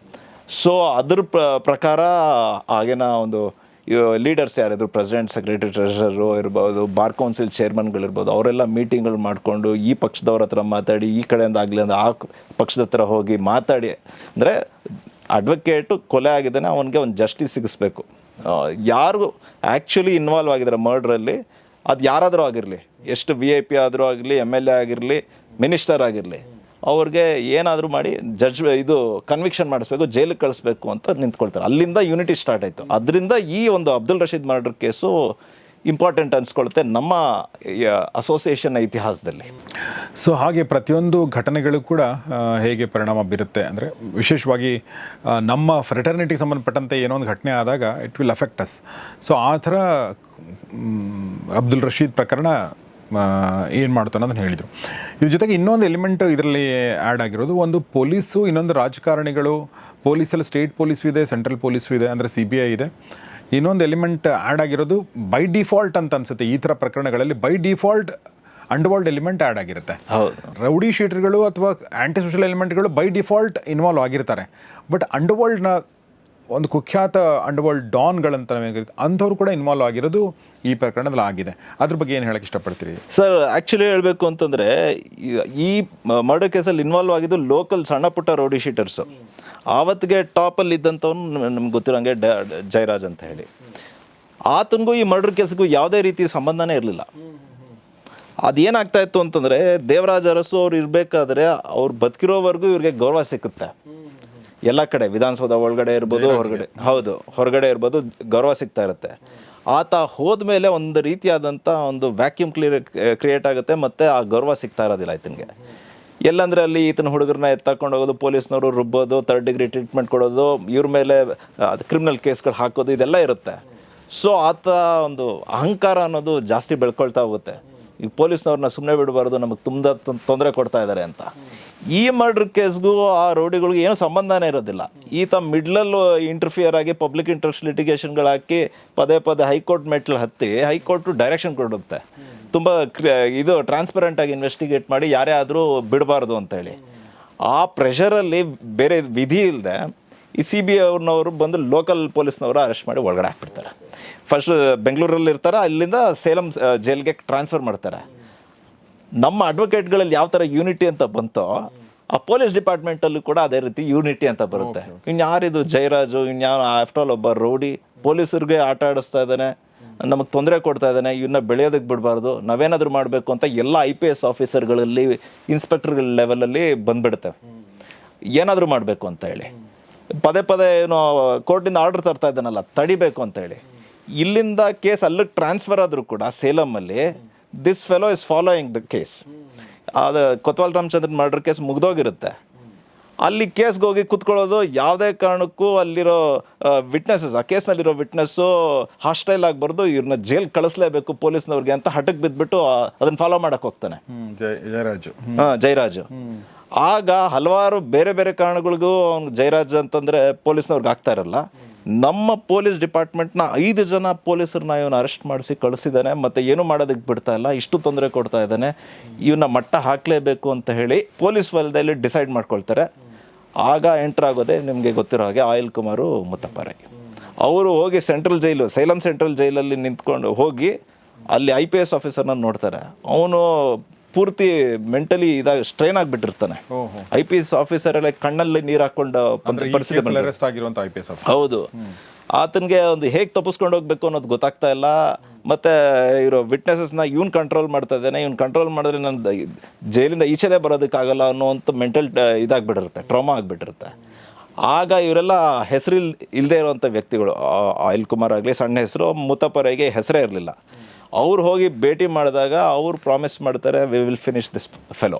ಸೊ ಅದ್ರ ಪ್ರಕಾರ ಆಗಿನ ಒಂದು ಲೀಡರ್ಸ್ ಯಾರಿದ್ರು ಪ್ರೆಸಿಡೆಂಟ್ ಸೆಕ್ರೆಟರಿ ಟ್ರೆಷರರು ಇರ್ಬೋದು ಬಾರ್ ಕೌನ್ಸಿಲ್ ಚೇರ್ಮನ್ಗಳಿರ್ಬೋದು ಅವರೆಲ್ಲ ಮೀಟಿಂಗ್ಗಳು ಮಾಡಿಕೊಂಡು ಈ ಪಕ್ಷದವ್ರ ಹತ್ರ ಮಾತಾಡಿ, ಈ ಕಡೆಯಿಂದ ಆಗಲಿ ಅಂದ್ರೆ ಆ ಪಕ್ಷದ ಹತ್ರ ಹೋಗಿ ಮಾತಾಡಿ, ಅಂದರೆ ಅಡ್ವೊಕೇಟು ಕೊಲೆ ಆಗಿದ್ದಾನೆ ಅವನಿಗೆ ಒಂದು ಜಸ್ಟಿಸ್ ಸಿಗಿಸ್ಬೇಕು. ಯಾರು ಆ್ಯಕ್ಚುಲಿ ಇನ್ವಾಲ್ವ್ ಆಗಿದ್ದಾರೆ ಮರ್ಡ್ರಲ್ಲಿ ಅದು ಯಾರಾದರೂ ಆಗಿರಲಿ, ಎಷ್ಟು ವಿ ಐ ಪಿ ಆದರೂ ಆಗಲಿ ಎಂ ಎಲ್ ಎ ಆಗಿರಲಿ ಮಿನಿಸ್ಟರ್ ಆಗಿರಲಿ, ಅವ್ರಿಗೆ ಏನಾದರೂ ಮಾಡಿ ಜಡ್ಜ್ ಇದು ಕನ್ವಿಕ್ಷನ್ ಮಾಡಿಸ್ಬೇಕು, ಜೈಲಿಗೆ ಕಳಿಸ್ಬೇಕು ಅಂತ ನಿಂತ್ಕೊಳ್ತಾರೆ. ಅಲ್ಲಿಂದ ಯೂನಿಟಿ ಸ್ಟಾರ್ಟ್ ಆಯಿತು. ಅದರಿಂದ ಈ ಒಂದು Abdul Rashid murder case important ಅನ್ಸ್ಕೊಳ್ಳುತ್ತೆ ನಮ್ಮ ಅಸೋಸಿಯೇಷನ್ ಇತಿಹಾಸದಲ್ಲಿ. ಸೊ ಹಾಗೆ ಪ್ರತಿಯೊಂದು ಘಟನೆಗಳು ಕೂಡ ಹೇಗೆ ಪರಿಣಾಮ ಬೀರುತ್ತೆ ಅಂದರೆ, ವಿಶೇಷವಾಗಿ ನಮ್ಮ ಫ್ರೆಟರ್ನಿಟಿಗೆ ಸಂಬಂಧಪಟ್ಟಂತೆ ಏನೋ ಒಂದು ಘಟನೆ ಆದಾಗ it will affect us so ಆ ಥರ ಅಬ್ದುಲ್ ರಶೀದ್ ಪ್ರಕರಣ ಏನು ಮಾಡ್ತು ಅನ್ನೋದನ್ನು ಹೇಳಿದರು. ಇದ್ರ ಜೊತೆಗೆ ಇನ್ನೊಂದು ಎಲಿಮೆಂಟ್ ಇದರಲ್ಲಿ ಆ್ಯಡ್ ಆಗಿರೋದು, ಒಂದು ಪೊಲೀಸು, ಇನ್ನೊಂದು ರಾಜಕಾರಣಿಗಳು, ಪೊಲೀಸಲ್ಲಿ ಸ್ಟೇಟ್ ಪೊಲೀಸು ಇದೆ ಸೆಂಟ್ರಲ್ ಪೊಲೀಸು ಇದೆ, ಅಂದರೆ ಸಿ ಬಿ ಐ ಇದೆ. ಇನ್ನೊಂದು ಎಲಿಮೆಂಟ್ ಆ್ಯಡ್ ಆಗಿರೋದು ಬೈ ಡಿಫಾಲ್ಟ್ ಅಂತ ಅನ್ಸುತ್ತೆ. ಈ ಥರ ಪ್ರಕರಣಗಳಲ್ಲಿ by default underworld element add ಆಗಿರುತ್ತೆ. ರೌಡಿ ಶೀಟರ್ಗಳು ಅಥವಾ ಆ್ಯಂಟಿ ಸೋಷಿಯಲ್ ಎಲಿಮೆಂಟ್ಗಳು ಬೈ ಡಿಫಾಲ್ಟ್ ಇನ್ವಾಲ್ವ್ ಆಗಿರ್ತಾರೆ ಬಟ್ ಅಂಡರ್ವರ್ಲ್ಡ್ನ ಒಂದು ಕುಖ್ಯಾತ ಅಂಡರ್ವರ್ಲ್ಡ್ ಡಾನ್ಗಳಂತ ಅಂಥವ್ರು ಕೂಡ ಇನ್ವಾಲ್ವ್ ಆಗಿರೋದು ಈ ಪ್ರಕರಣದಲ್ಲಿ ಆಗಿದೆ. ಅದ್ರ ಬಗ್ಗೆ ಏನು ಹೇಳಕ್ಕೆ ಇಷ್ಟಪಡ್ತೀರಿ? ಸರ್ ಆ್ಯಕ್ಚುಲಿ ಹೇಳಬೇಕು ಅಂತಂದರೆ ಈ ಮರ್ಡರ್ ಕೇಸಲ್ಲಿ ಇನ್ವಾಲ್ವ್ ಆಗಿದ್ದು ಲೋಕಲ್ ಸಣ್ಣ ಪುಟ್ಟ ರೌಡಿ ಶೀಟರ್ಸು. ಆವತ್ತಿಗೆ ಟಾಪಲ್ಲಿ ಇದ್ದಂಥವ್ನು ನಮ್ಗೆ ಗೊತ್ತಿರೋಂಗೆ ಡ ಜಯರಾಜ್ ಅಂತ ಹೇಳಿ. ಆತನಿಗೂ ಈ ಮರ್ಡರ್ ಕೇಸ್ಗೂ ಯಾವುದೇ ರೀತಿ ಸಂಬಂಧನೇ ಇರಲಿಲ್ಲ. ಅದೇನಾಗ್ತಾ ಇತ್ತು ಅಂತಂದರೆ ದೇವರಾಜ ಅರಸು ಅವ್ರು ಇರಬೇಕಾದ್ರೆ ಅವ್ರು ಬದುಕಿರೋವರೆಗೂ ಇವ್ರಿಗೆ ಗೌರವ ಸಿಕ್ಕುತ್ತೆ. ಎಲ್ಲ ಕಡೆ ವಿಧಾನಸೌಧ ಒಳಗಡೆ ಇರ್ಬೋದು ಹೊರಗಡೆ ಹೌದು ಹೊರಗಡೆ ಇರ್ಬೋದು ಗೌರವ ಸಿಗ್ತಾ ಇರುತ್ತೆ. ಆತ ಹೋದ್ಮೇಲೆ ಒಂದು ರೀತಿಯಾದಂಥ ಒಂದು ವ್ಯಾಕ್ಯೂಮ್ ಕ್ಲಿಯರ್ ಕ್ರಿಯೇಟ್ ಆಗುತ್ತೆ ಮತ್ತು ಆ ಗೌರವ ಸಿಗ್ತಾ ಇರೋದಿಲ್ಲ ಆತನಿಗೆ ಎಲ್ಲಂದ್ರೆ ಅಲ್ಲಿ ಈತನ ಹುಡುಗರನ್ನ ಎತ್ತಾಕೊಂಡು ಹೋಗೋದು, ಪೊಲೀಸ್ನವರು ರುಬ್ಬೋದು ಥರ್ಡ್ ಡಿಗ್ರಿ ಟ್ರೀಟ್ಮೆಂಟ್ ಕೊಡೋದು, ಇವ್ರ ಮೇಲೆ ಕ್ರಿಮಿನಲ್ ಕೇಸ್ಗಳು ಹಾಕೋದು, ಇದೆಲ್ಲ ಇರುತ್ತೆ. ಸೊ ಆತ ಒಂದು ಅಹಂಕಾರ ಅನ್ನೋದು ಜಾಸ್ತಿ ಬೆಳ್ಕೊಳ್ತಾ ಹೋಗುತ್ತೆ. ಈ ಪೊಲೀಸ್ನವ್ರನ್ನ ಸುಮ್ಮನೆ ಬಿಡಬಾರ್ದು, ನಮಗೆ ತುಂಬ ತೊಂದರೆ ಕೊಡ್ತಾ ಇದ್ದಾರೆ ಅಂತ. ಈ ಮರ್ಡರ್ ಕೇಸ್ಗೂ ಆ ರೋಡಿಗಳಿಗೂ ಏನೂ ಸಂಬಂಧನೇ ಇರೋದಿಲ್ಲ. ಈತ ಮಿಡ್ಲಲ್ಲಿ ಇಂಟರ್ಫಿಯರ್ ಆಗಿ ಪಬ್ಲಿಕ್ ಇಂಟ್ರೆಸ್ಟ್ ಲಿಟಿಗೇಷನ್ಗಳು ಹಾಕಿ ಪದೇ ಪದೇ ಹೈಕೋರ್ಟ್ ಮೆಟ್ಲು ಹತ್ತಿ ಹೈಕೋರ್ಟ್ ಡೈರೆಕ್ಷನ್ ಕೊಡುತ್ತೆ. ತುಂಬ ಇದು ಟ್ರಾನ್ಸ್ಪರೆಂಟ್ ಆಗಿ ಇನ್ವೆಸ್ಟಿಗೇಟ್ ಮಾಡಿ ಯಾರೇ ಆದರೂ ಬಿಡಬಾರ್ದು ಅಂತೇಳಿ. ಆ ಪ್ರೆಷರಲ್ಲಿ ಬೇರೆ ವಿಧಿ ಇಲ್ಲದೆ ಈ ಸಿ ಬಿ ಅವ್ರನ್ನವರು ಬಂದು ಲೋಕಲ್ ಪೊಲೀಸ್ನವರು ಅರೆಸ್ಟ್ ಮಾಡಿ ಒಳಗಡೆ ಹಾಕ್ಬಿಡ್ತಾರೆ. ಫಸ್ಟ್ ಬೆಂಗಳೂರಲ್ಲಿ ಇರ್ತಾರೆ ಅಲ್ಲಿಂದ ಸೇಲಂ ಜೈಲ್ಗೆ ಟ್ರಾನ್ಸ್ಫರ್ ಮಾಡ್ತಾರೆ. ನಮ್ಮ ಅಡ್ವೊಕೇಟ್ಗಳಲ್ಲಿ ಯಾವ ಥರ ಯೂನಿಟಿ ಅಂತ ಬಂತೋ ಆ ಪೊಲೀಸ್ ಡಿಪಾರ್ಟ್ಮೆಂಟಲ್ಲೂ ಕೂಡ ಅದೇ ರೀತಿ ಯೂನಿಟಿ ಅಂತ ಬರುತ್ತೆ. ಇನ್ಯಾರಿದು ಜಯರಾಜು ಇನ್ಯಾವ ಆಫ್ಟರ್ ಆಲ್ ಒಬ್ಬ ರೌಡಿ ಪೊಲೀಸರಿಗೆ ಆಟ ಆಡಿಸ್ತಾ ಇದ್ದಾನೆ ನಮಗೆ ತೊಂದರೆ ಕೊಡ್ತಾ ಇದ್ದಾನೆ ಇವನ್ನ ಬೆಳೆಯೋದಕ್ಕೆ ಬಿಡಬಾರ್ದು ನಾವೇನಾದರೂ ಮಾಡಬೇಕು ಅಂತ ಎಲ್ಲ ಐ ಪಿ ಎಸ್ ಆಫೀಸರ್ಗಳಲ್ಲಿ ಇನ್ಸ್ಪೆಕ್ಟರ್ಗಳ ಲೆವೆಲಲ್ಲಿ ಬಂದ್ಬಿಡುತ್ತೆ. ಏನಾದರೂ ಮಾಡಬೇಕು ಅಂತ ಹೇಳಿ. ಪದೇ ಪದೇ ಏನು ಕೋರ್ಟಿಂದ ಆರ್ಡರ್ ತರ್ತಾ ಇದ್ದಾನಲ್ಲ ತಡಿಬೇಕು ಅಂತ ಹೇಳಿ. ಇಲ್ಲಿಂದ ಕೇಸ್ ಅಲ್ಲಿಗೆ ಟ್ರಾನ್ಸ್ಫರ್ ಆದರೂ ಕೂಡ ಸೇಲಮಲ್ಲಿ this fellow is following the case ಅದು ಕೊತ್ವಾಲ್ ರಾಮಚಂದ್ರನ್ ಮರ್ಡರ್ ಕೇಸ್ ಮುಗ್ದೋಗಿರುತ್ತೆ. ಅಲ್ಲಿ ಕೇಸ್ಗೆ ಹೋಗಿ ಕುತ್ಕೊಳ್ಳೋದು ಯಾವುದೇ ಕಾರಣಕ್ಕೂ ಅಲ್ಲಿರೋ ವಿಟ್ನೆಸಸ್ ಆ ಕೇಸ್ನಲ್ಲಿರೋ ವಿಟ್ನೆಸ್ಸು ಹಾಸ್ಟೈಲ್ ಆಗಬಾರ್ದು ಇವ್ರನ್ನ ಜೈಲ್ ಕಳಿಸ್ಲೇಬೇಕು ಪೊಲೀಸ್ನವ್ರಿಗೆ ಅಂತ ಹಠಕ್ಕೆ ಬಿದ್ದುಬಿಟ್ಟು ಅದನ್ನು ಫಾಲೋ ಮಾಡಕ್ಕೆ ಹೋಗ್ತಾನೆ. ಜೈ ಜಯರಾಜು. ಹಾಂ ಜಯರಾಜು. ಆಗ ಹಲವಾರು ಬೇರೆ ಬೇರೆ ಕಾರಣಗಳಿಗೂ ಅವ್ನು ಜಯರಾಜ್ ಅಂತಂದರೆ ಪೊಲೀಸ್ನವ್ರಿಗೆ ಆಗ್ತಾ ಇರಲ್ಲ. ನಮ್ಮ ಪೊಲೀಸ್ ಡಿಪಾರ್ಟ್ಮೆಂಟ್ನ ಐದು ಜನ ಪೊಲೀಸರನ್ನ ಇವನು ಅರೆಸ್ಟ್ ಮಾಡಿಸಿ ಕಳಿಸಿದ್ದಾನೆ, ಮತ್ತು ಏನು ಮಾಡೋದಕ್ಕೆ ಬಿಡ್ತಾ ಇಲ್ಲ, ಇಷ್ಟು ತೊಂದರೆ ಕೊಡ್ತಾ ಇದ್ದಾನೆ, ಇವನ್ನ ಮಟ್ಟ ಹಾಕಲೇಬೇಕು ಅಂತ ಹೇಳಿ ಪೊಲೀಸ್ ವಲಯದಲ್ಲಿ ಡಿಸೈಡ್ ಮಾಡ್ಕೊಳ್ತಾರೆ. ಆಗ ಎಂಟ್ರ್ ಆಗೋದೇ ನಿಮಗೆ ಗೊತ್ತಿರೋ ಹಾಗೆ ಆಯಿಲ್ ಕುಮಾರು ಮುತ್ತಪ್ಪರೈ ಅವರು ಹೋಗಿ ಸೆಂಟ್ರಲ್ ಜೈಲು, ಸೈಲಂ ಸೆಂಟ್ರಲ್ ಜೈಲಲ್ಲಿ ನಿಂತ್ಕೊಂಡು ಹೋಗಿ ಅಲ್ಲಿ ಐ ಪಿ ಎಸ್ ಆಫೀಸರ್ನ ನೋಡ್ತಾರೆ. ಅವನು ಪೂರ್ತಿ ಮೆಂಟಲಿ ಇದಾಗ ಸ್ಟ್ರೈನ್ ಆಗಿಬಿಟ್ಟಿರ್ತಾನೆ. ಐ ಪಿ ಎಸ್ ಆಫೀಸರ್ ಎಲ್ಲ ಕಣ್ಣಲ್ಲಿ ನೀರು ಹಾಕೊಂಡು ಪರಿಸ್ಥಿತಿ ಹೌದು. ಆತನಿಗೆ ಒಂದು ಹೇಗೆ ತಪ್ಪಿಸ್ಕೊಂಡು ಹೋಗ್ಬೇಕು ಅನ್ನೋದು ಗೊತ್ತಾಗ್ತಾ ಇಲ್ಲ. ಮತ್ತೆ ಇರೋ ವಿಟ್ನೆಸಸ್ನ ಇವ್ನು ಕಂಟ್ರೋಲ್ ಮಾಡ್ತಾ ಇದ್ದಾನೆ. ಇವ್ನು ಕಂಟ್ರೋಲ್ ಮಾಡಿದ್ರೆ ನನ್ನ ಜೈಲಿಂದ ಈಚೆಲೆ ಬರೋದಕ್ಕಾಗಲ್ಲ ಅನ್ನೋವಂಥ ಮೆಂಟಲ್ ಇದಾಗ್ಬಿಟ್ಟಿರುತ್ತೆ. ಟ್ರಾಮಾ ಆಗಿಬಿಟ್ಟಿರುತ್ತೆ. ಆಗ ಇವರೆಲ್ಲ ಹೆಸರಿಲ್ ಇಲ್ಲದೆ ಇರುವಂಥ ವ್ಯಕ್ತಿಗಳು ಆಯಿಲ್ ಕುಮಾರ್ ಆಗಲಿ ಸಣ್ಣ ಹೆಸರು ಮುತ್ತಪ್ಪರಿಗೆ ಹೆಸರೇ ಇರಲಿಲ್ಲ. ಅವ್ರು ಹೋಗಿ ಭೇಟಿ ಮಾಡಿದಾಗ ಅವ್ರು ಪ್ರಾಮಿಸ್ ಮಾಡ್ತಾರೆ we will finish this fellow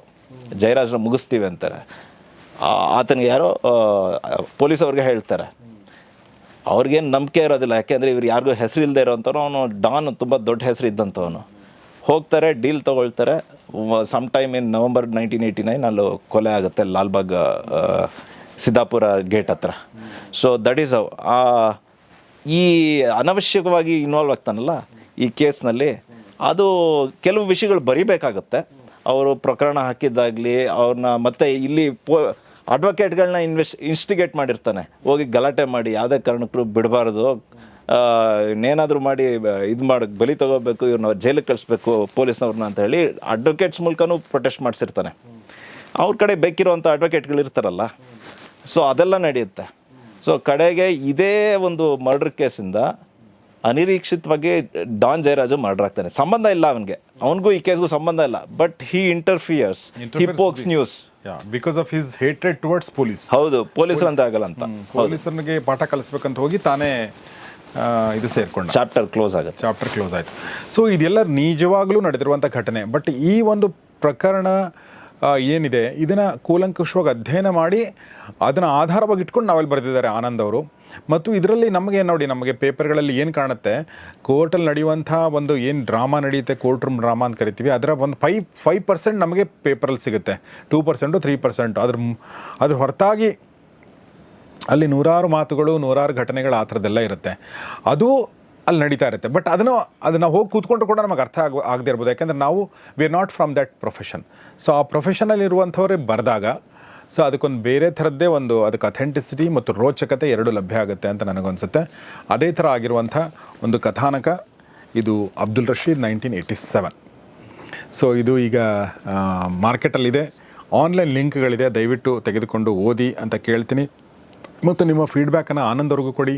ಜಯರಾಜ್ನ ಮುಗಿಸ್ತೀವಿ ಅಂತಾರೆ. ಆತನಿಗೆ ಯಾರೋ ಪೊಲೀಸ್ ಅವ್ರಿಗೆ ಹೇಳ್ತಾರೆ. ಅವ್ರಿಗೇನು ನಂಬಿಕೆ ಇರೋದಿಲ್ಲ. ಯಾಕೆಂದರೆ ಇವ್ರು ಯಾರಿಗೂ ಹೆಸರು ಇಲ್ಲದೆ ಇರೋಂಥವ್ರು. ಅವನು ಡಾನ್ ತುಂಬ ದೊಡ್ಡ ಹೆಸರು ಇದ್ದಂಥವನು. ಹೋಗ್ತಾರೆ, ಡೀಲ್ ತೊಗೊಳ್ತಾರೆ. Some time in November nineteen eighty nine ಅಲ್ಲಿ ಕೊಲೆ ಆಗುತ್ತೆ ಲಾಲ್ಬಾಗ್ ಸಿದ್ದಾಪುರ ಗೇಟ್ ಹತ್ರ. ಸೊ ದಟ್ ಈಸ್ ಅವ್ ಈ ಅನವಶ್ಯಕವಾಗಿ ಇನ್ವಾಲ್ವ್ ಆಗ್ತಾನಲ್ಲ? ಈ ಕೇಸ್ನಲ್ಲಿ ಅದು ಕೆಲವು ವಿಷಯಗಳು ಬರಿಬೇಕಾಗುತ್ತೆ. ಅವರು ಪ್ರಕರಣ ಹಾಕಿದ್ದಾಗಲಿ, ಅವ್ರನ್ನ ಮತ್ತೆ ಇಲ್ಲಿ ಪೋ ಅಡ್ವೊಕೇಟ್ಗಳನ್ನ ಇನ್ವೆಸ್ಟ್ ಇನ್ಸ್ಟಿಗೇಟ್ ಮಾಡಿರ್ತಾನೆ. ಹೋಗಿ ಗಲಾಟೆ ಮಾಡಿ, ಯಾವುದೇ ಕಾರಣಕ್ಕೂ ಬಿಡಬಾರ್ದು. ಇನ್ನೇನಾದರೂ ಮಾಡಿ, ಇದು ಮಾಡೋಕ್ಕೆ ಬಲಿ ತಗೋಬೇಕು, ಇವ್ರನ್ನ ಜೈಲಿಗೆ ಕಳಿಸ್ಬೇಕು ಪೊಲೀಸ್ನವ್ರನ್ನ ಅಂತ ಹೇಳಿ ಅಡ್ವೊಕೇಟ್ಸ್ ಮೂಲಕನೂ ಪ್ರೊಟೆಸ್ಟ್ ಮಾಡಿಸಿರ್ತಾನೆ. ಅವ್ರ ಕಡೆ ಬೇಕಿರುವಂಥ ಅಡ್ವೊಕೇಟ್ಗಳು ಇರ್ತಾರಲ್ಲ. ಸೊ ಅದೆಲ್ಲ ನಡೆಯುತ್ತೆ. ಸೊ ಕಡೆಗೆ ಇದೇ ಒಂದು ಮರ್ಡರ್ ಕೇಸಿಂದ ಅನಿರೀಕ್ಷಿತವಾಗಿ ಡಾನ್ ಜಯರಾಜು ಮರ್ಡರ್ ಆಗ್ತಾನೆ ಸಂಬಂಧ ಇಲ್ಲ ಅವನಿಗೆ. ಅವನಿಗೂ ಈ ಕೇಸ್ಗೂ ಸಂಬಂಧ ಇಲ್ಲ. But he interferes he pokes nose because of his hatred towards police ಹೌದು ಪೊಲೀಸರು ಅಂತ. ಆಗಲ್ಲ ಅಂತ ಪೊಲೀಸರಿಗೆ ಪಾಠ ಕಲಿಸ್ಬೇಕಂತ ಹೋಗಿ ತಾನೇ ಇದು ಸೇರ್ಕೊಂಡು. ಚಾಪ್ಟರ್ ಕ್ಲೋಸ್ ಆಗುತ್ತೆ. ಚಾಪ್ಟರ್ ಕ್ಲೋಸ್ ಆಯಿತು. ಸೊ ಇದೆಲ್ಲ ನಿಜವಾಗ್ಲೂ ನಡೆದಿರುವಂಥ ಘಟನೆ. ಬಟ್ ಈ ಒಂದು ಪ್ರಕರಣ ಏನಿದೆ ಇದನ್ನು ಕೂಲಂಕುಷವಾಗಿ ಅಧ್ಯಯನ ಮಾಡಿ ಅದನ್ನು ಆಧಾರವಾಗಿ ಇಟ್ಕೊಂಡು ನಾವೆಲ್ಲಿ ಬರೆದಿದ್ದಾರೆ ಆನಂದ್ ಅವರು. ಮತ್ತು ಇದರಲ್ಲಿ ನಮಗೆ ನೋಡಿ, ನಮಗೆ ಪೇಪರ್ಗಳಲ್ಲಿ ಏನು ಕಾಣುತ್ತೆ, ಕೋರ್ಟಲ್ಲಿ ನಡೆಯುವಂಥ ಒಂದು ಏನು ಡ್ರಾಮಾ ನಡೆಯುತ್ತೆ, ಕೋರ್ಟ್ ರೂಮ್ ಡ್ರಾಮಾ ಅಂತ ಕರಿತೀವಿ, ಅದರ ಒಂದು ಫೈವ್ ಫೈವ್ ಪರ್ಸೆಂಟ್ ನಮಗೆ ಪೇಪರಲ್ಲಿ ಸಿಗುತ್ತೆ. Two percent, three percent. ಅದ್ರ ಅದ್ರ ಹೊರತಾಗಿ ಅಲ್ಲಿ ನೂರಾರು ಮಾತುಗಳು, ನೂರಾರು ಘಟನೆಗಳು ಆ ಥರದ್ದೆಲ್ಲ ಇರುತ್ತೆ. ಅದು ಅಲ್ಲಿ ನಡೀತಾ ಇರುತ್ತೆ. ಬಟ್ ಅದನ್ನು ಅದನ್ನು ಹೋಗಿ ಕೂತ್ಕೊಂಡು ಕೂಡ ನಮಗೆ ಅರ್ಥ ಆಗ, ಆಗದೆ ಇರ್ಬೋದು. ಯಾಕಂದರೆ ನಾವು we are not from that profession so ಆ ಪ್ರೊಫೆಷನಲ್ಲಿರುವಂಥವ್ರಿಗೆ ಬರೆದಾಗ ಸೊ ಅದಕ್ಕೊಂದು ಬೇರೆ ಥರದ್ದೇ ಒಂದು ಅದಕ್ಕೆ ಅಥೆಂಟಿಸಿಟಿ ಮತ್ತು ರೋಚಕತೆ ಎರಡು ಲಭ್ಯ ಆಗುತ್ತೆ ಅಂತ ನನಗನ್ಸುತ್ತೆ. ಅದೇ ಥರ ಆಗಿರುವಂಥ ಒಂದು ಕಥಾನಕ, ಇದು Abdul Rashid nineteen eighty seven. So ಇದು ಈಗ ಮಾರ್ಕೆಟಲ್ಲಿದೆ. ಆನ್ಲೈನ್ ಲಿಂಕ್ಗಳಿದೆ, ದಯವಿಟ್ಟು ತೆಗೆದುಕೊಂಡು ಓದಿ ಅಂತ ಕೇಳ್ತೀನಿ. ಮತ್ತು ನಿಮ್ಮ ಫೀಡ್ಬ್ಯಾಕನ್ನು ಆನಂದ್ ಅವ್ರಿಗೂ ಕೊಡಿ,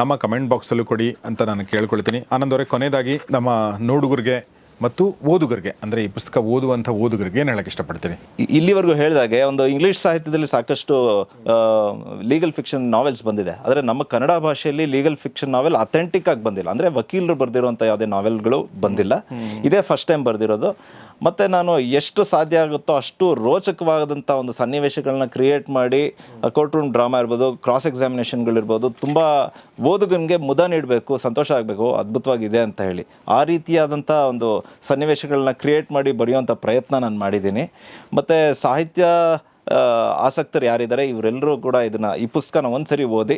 ನಮ್ಮ ಕಮೆಂಟ್ ಬಾಕ್ಸಲ್ಲೂ ಕೊಡಿ ಅಂತ ನಾನು ಕೇಳ್ಕೊಳ್ತೀನಿ. ಆನಂದ್ ಅವರೇ, ಕೊನೆಯದಾಗಿ ನಮ್ಮ ನೋಡುಗರಿಗೆ ಮತ್ತು ಓದುಗರಿಗೆ ಅಂದರೆ ಈ ಪುಸ್ತಕ ಓದುವಂಥ ಓದುಗರಿಗೆ ಏನು ಹೇಳಕ್ಕೆ ಇಷ್ಟಪಡ್ತೀನಿ ಇಲ್ಲಿವರೆಗೂ ಹೇಳಿದಾಗೆ ಒಂದು ಇಂಗ್ಲಿಷ್ ಸಾಹಿತ್ಯದಲ್ಲಿ ಸಾಕಷ್ಟು ಲೀಗಲ್ ಫಿಕ್ಷನ್ ನಾವೆಲ್ಸ್ ಬಂದಿದೆ. ಆದರೆ ನಮ್ಮ ಕನ್ನಡ ಭಾಷೆಯಲ್ಲಿ ಲೀಗಲ್ ಫಿಕ್ಷನ್ ನಾವೆಲ್ ಅಥೆಂಟಿಕ್ ಆಗಿ ಬಂದಿಲ್ಲ. ಅಂದರೆ ವಕೀಲರು ಬರೆದಿರುವಂಥ ಯಾವುದೇ ನಾವೆಲ್ಗಳು ಬಂದಿಲ್ಲ. ಇದೇ ಫಸ್ಟ್ ಟೈಮ್ ಬರೆದಿರೋದು. ಮತ್ತು ನಾನು ಎಷ್ಟು ಸಾಧ್ಯ ಆಗುತ್ತೋ ಅಷ್ಟು ರೋಚಕವಾದಂಥ ಒಂದು ಸನ್ನಿವೇಶಗಳನ್ನ ಕ್ರಿಯೇಟ್ ಮಾಡಿ ಕೋರ್ಟ್ ರೂಮ್ ಡ್ರಾಮಾ ಇರ್ಬೋದು ಕ್ರಾಸ್ ಎಕ್ಸಾಮಿನೇಷನ್ಗಳಿರ್ಬೋದು ತುಂಬ ಓದುಗನಿಗೆ ಮುದ ನೀಡಬೇಕು ಸಂತೋಷ ಆಗಬೇಕು ಅದ್ಭುತವಾಗಿದೆ ಅಂತ ಹೇಳಿ. ಆ ರೀತಿಯಾದಂಥ ಒಂದು ಸನ್ನಿವೇಶಗಳನ್ನ ಕ್ರಿಯೇಟ್ ಮಾಡಿ ಬರೆಯುವಂಥ ಪ್ರಯತ್ನ ನಾನು ಮಾಡಿದ್ದೀನಿ. ಮತ್ತು ಸಾಹಿತ್ಯ ಆಸಕ್ತರು ಯಾರಿದ್ದಾರೆ ಇವರೆಲ್ಲರೂ ಕೂಡ ಇದನ್ನು ಈ ಪುಸ್ತಕನ ಒಂದ್ಸರಿ ಓದಿ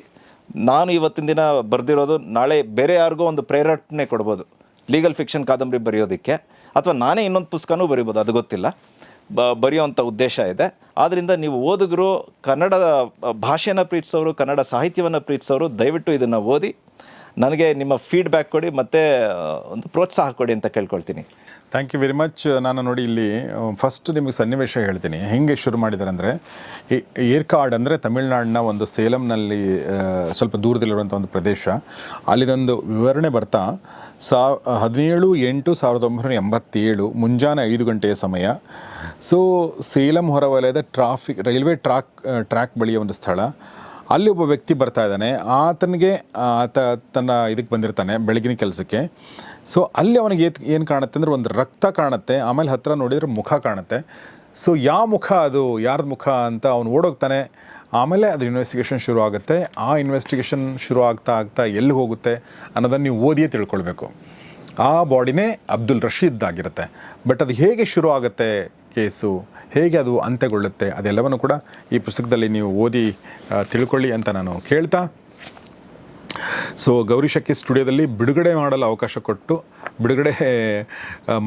ನಾನು ಇವತ್ತಿನ ದಿನ ಬರೆದಿರೋದು ನಾಳೆ ಬೇರೆ ಯಾರಿಗೂ ಒಂದು ಪ್ರೇರಣೆ ಕೊಡ್ಬೋದು ಲೀಗಲ್ ಫಿಕ್ಷನ್ ಕಾದಂಬರಿ ಬರೆಯೋದಕ್ಕೆ. ಅಥವಾ ನಾನೇ ಇನ್ನೊಂದು ಪುಸ್ತಕನೂ ಬರಿಬೋದು, ಅದು ಗೊತ್ತಿಲ್ಲ. ಬ ಬರೆಯುವಂಥ ಉದ್ದೇಶ ಇದೆ. ಆದ್ದರಿಂದ ನೀವು ಓದುಗರು ಕನ್ನಡ ಭಾಷೆನ ಪ್ರೀತಿಸೋರು, ಕನ್ನಡ ಸಾಹಿತ್ಯವನ್ನು ಪ್ರೀತಿಸೋರು, ದಯವಿಟ್ಟು ಇದನ್ನು ಓದಿ ನನಗೆ ನಿಮ್ಮ ಫೀಡ್ಬ್ಯಾಕ್ ಕೊಡಿ, ಮತ್ತು ಒಂದು ಪ್ರೋತ್ಸಾಹ ಕೊಡಿ ಅಂತ ಕೇಳ್ಕೊಳ್ತೀನಿ. ಥ್ಯಾಂಕ್ ಯು ವೆರಿ ಮಚ್ ನಾನು ನೋಡಿ ಇಲ್ಲಿ ಫಸ್ಟ್ ನಿಮಗೆ ಸನ್ನಿವೇಶ ಹೇಳ್ತೀನಿ. ಹೆಂಗೆ ಶುರು ಮಾಡಿದ್ದಾರೆ ಅಂದರೆ ಏರ್ಕಾಡ್ ಅಂದರೆ ತಮಿಳ್ನಾಡಿನ ಒಂದು ಸೇಲಂನಲ್ಲಿ ಸ್ವಲ್ಪ ದೂರದಲ್ಲಿರುವಂಥ ಒಂದು ಪ್ರದೇಶ. ಅಲ್ಲಿದೊಂದು ವಿವರಣೆ ಬರ್ತಾ, ಸಾ, ಹದಿನೇಳು ಎಂಟು ಸಾವಿರದ ಒಂಬೈನೂರ ಎಂಬತ್ತೇಳು, ಮುಂಜಾನೆ ಐದು ಗಂಟೆಯ ಸಮಯ. ಸೊ ಸೇಲಂ ಹೊರವಲಯದ ಟ್ರಾಫಿಕ್ ರೈಲ್ವೆ ಟ್ರಾಕ್ ಟ್ರ್ಯಾಕ್ ಬಳಿಯ ಒಂದು ಸ್ಥಳ. ಅಲ್ಲಿ ಒಬ್ಬ ವ್ಯಕ್ತಿ ಬರ್ತಾ ಇದ್ದಾನೆ. ಆತನಿಗೆ ಆತ ತನ್ನ ಇದಕ್ಕೆ ಬಂದಿರ್ತಾನೆ, ಬೆಳಗಿನ ಕೆಲಸಕ್ಕೆ. ಸೊ ಅಲ್ಲಿ ಅವನಿಗೆ ಏತ್, ಏನು ಕಾಣುತ್ತೆ ಅಂದರೆ ಒಂದು ರಕ್ತ ಕಾಣುತ್ತೆ. ಆಮೇಲೆ ಹತ್ತಿರ ನೋಡಿದರೆ ಮುಖ ಕಾಣುತ್ತೆ. ಸೊ ಯಾವ ಮುಖ ಅದು? ಯಾರ್ದು ಮುಖ ಅಂತ ಅವನು ಓಡೋಗ್ತಾನೆ. ಆಮೇಲೆ ಅದು ಇನ್ವೆಸ್ಟಿಗೇಷನ್ ಶುರು ಆಗುತ್ತೆ. ಆ ಇನ್ವೆಸ್ಟಿಗೇಷನ್ ಶುರು ಆಗ್ತಾ ಆಗ್ತಾ ಎಲ್ಲಿ ಹೋಗುತ್ತೆ ಅನ್ನೋದನ್ನು ನೀವು ಓದಿಯೇ ತಿಳ್ಕೊಳ್ಬೇಕು. ಆ ಬಾಡಿನೇ ಅಬ್ದುಲ್ ರಶೀದ್ ಆಗಿರುತ್ತೆ. ಬಟ್ ಅದು ಹೇಗೆ ಶುರು ಆಗುತ್ತೆ? ಕೇಸು ಹೇಗೆ ಅದು ಅಂತ್ಯಗೊಳ್ಳುತ್ತೆ ಅದೆಲ್ಲವನ್ನು ಕೂಡ ಈ ಪುಸ್ತಕದಲ್ಲಿ ನೀವು ಓದಿ ತಿಳ್ಕೊಳ್ಳಿ ಅಂತ ನಾನು ಕೇಳ್ತಾ. ಸೊ ಗೌರಿ ಶಕ್ಕಿ ಸ್ಟುಡಿಯೋದಲ್ಲಿ ಬಿಡುಗಡೆ ಮಾಡಲು ಅವಕಾಶ ಕೊಟ್ಟು ಬಿಡುಗಡೆ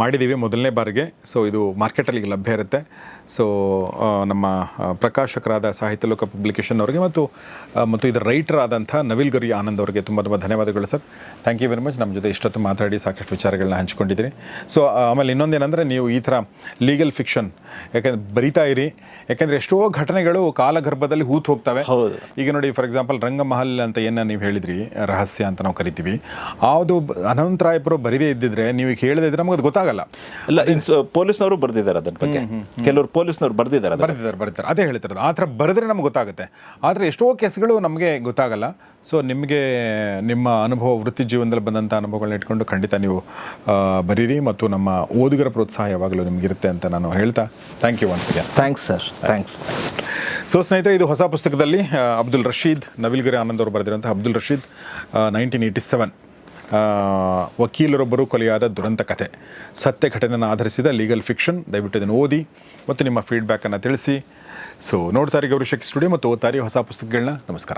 ಮಾಡಿದ್ದೀವಿ ಮೊದಲನೇ ಬಾರಿಗೆ. ಸೊ ಇದು ಮಾರ್ಕೆಟಲ್ಲಿ ಲಭ್ಯ ಇರುತ್ತೆ. ಸೊ ನಮ್ಮ ಪ್ರಕಾಶಕರಾದ ಸಾಹಿತ್ಯ ಲೋಕ ಪಬ್ಲಿಕೇಶನ್ ಅವರಿಗೆ ಮತ್ತು ಮತ್ತು ಇದರ ರೈಟರ್ ಆದಂಥ ನವಿಲ್ ಗರಿ ಆನಂದ್ ಅವರಿಗೆ ತುಂಬ ತುಂಬ ಧನ್ಯವಾದಗಳು sir. Thank you very much ನಮ್ಮ ಜೊತೆ ಇಷ್ಟೊತ್ತು ಮಾತಾಡಿ ಸಾಕಷ್ಟು ವಿಚಾರಗಳನ್ನ ಹಂಚ್ಕೊಂಡಿದ್ದೀರಿ. ಸೊ ಆಮೇಲೆ ಇನ್ನೊಂದೇನೆಂದರೆ ನೀವು ಈ ಥರ ಲೀಗಲ್ ಫಿಕ್ಷನ್ ಯಾಕಂದರೆ ಬರಿತಾ ಇರಿ. ಯಾಕೆಂದರೆ ಎಷ್ಟೋ ಘಟನೆಗಳು ಕಾಲಗರ್ಭದಲ್ಲಿ ಹೂತು ಹೋಗ್ತವೆ. ಹೌದು. ಈಗ ನೋಡಿ ಫಾರ್ ಎಕ್ಸಾಂಪಲ್ ರಂಗಮಹಲ್ ಅಂತ ಏನು ನೀವು ಹೇಳಿದ್ರಿ ರಹಸ್ಯ ಅಂತ ನಾವು ಕರಿತೀವಿ. ಅದು ಅನಂತರಾಯಪುರ ಬರಿದೇ ಇದ್ದಿದ್ರೆ ನೀವು ಈಗ ಹೇಳದೇ ಇದ್ರೆ ನಮಗೆ ಅದು ಗೊತ್ತಾಗಲ್ಲ ಇಲ್ಲ ಪೊಲೀಸ್ನವರು ಬರೆದಿದ್ದಾರೆ ಅದರ ಬಗ್ಗೆ. ಕೆಲವರು ಪೊಲೀಸ್ನವರು ಬರೆದಿದ್ದಾರೆ ಬರ್ದಿದ್ದಾರೆ ಬರ್ದಿದ್ದಾರೆ. ಅದೇ ಹೇಳ್ತಿರೋದು ಆ ಥರ ಬರೆದ್ರೆ ನಮ್ಗೆ ಗೊತ್ತಾಗುತ್ತೆ. ಆದರೆ ಎಷ್ಟೋ ಕೇಸ್ಗಳು ನಮಗೆ ಗೊತ್ತಾಗಲ್ಲ. ಸೊ ನಿಮಗೆ ನಿಮ್ಮ ಅನುಭವ ವೃತ್ತಿ ಜೀವನದಲ್ಲಿ ಬಂದಂಥ ಅನುಭವಗಳನ್ನ ಇಟ್ಕೊಂಡು ಖಂಡಿತ ನೀವು ಆ, ಬರೀರಿ ಮತ್ತು ನಮ್ಮ ಓದುಗರ ಪ್ರೋತ್ಸಾಹ ಯಾವಾಗಲೂ ನಿಮಗಿರುತ್ತೆ ಅಂತ ನಾನು ಹೇಳ್ತಾ thank you once again thanks sir thanks so ಸ್ನೇಹಿತರೆ ಇದು ಹೊಸ ಪುಸ್ತಕದಲ್ಲಿ ಆ, ಅಬ್ದುಲ್ ರಶೀದ್ ನವಿಲ್ಗಿರಿ ಆನಂದ್ ಅವರು ಬರೆದಿರುವಂಥ Abdul Rashid nineteen eighty seven ವಕೀಲರೊಬ್ಬರು ಕೊಲೆಯಾದ ದುರಂತ ಕಥೆ ಸತ್ಯ ಘಟನೆಯನ್ನು ಆಧರಿಸಿದ ಲೀಗಲ್ ಫಿಕ್ಷನ್ ದಯವಿಟ್ಟು ಇದನ್ನು ಓದಿ ಮತ್ತು ನಿಮ್ಮ ಫೀಡ್ಬ್ಯಾಕನ್ನು ತಿಳಿಸಿ. ಸೊ ನೋಡ್ತಾರೆ ಗೌರಿ ಶಕ್ತಿ ಸ್ಟುಡಿಯೋ ಮತ್ತು ಓದ್ತಾರೆ ಹೊಸ ಪುಸ್ತಕಗಳನ್ನ. ನಮಸ್ಕಾರ.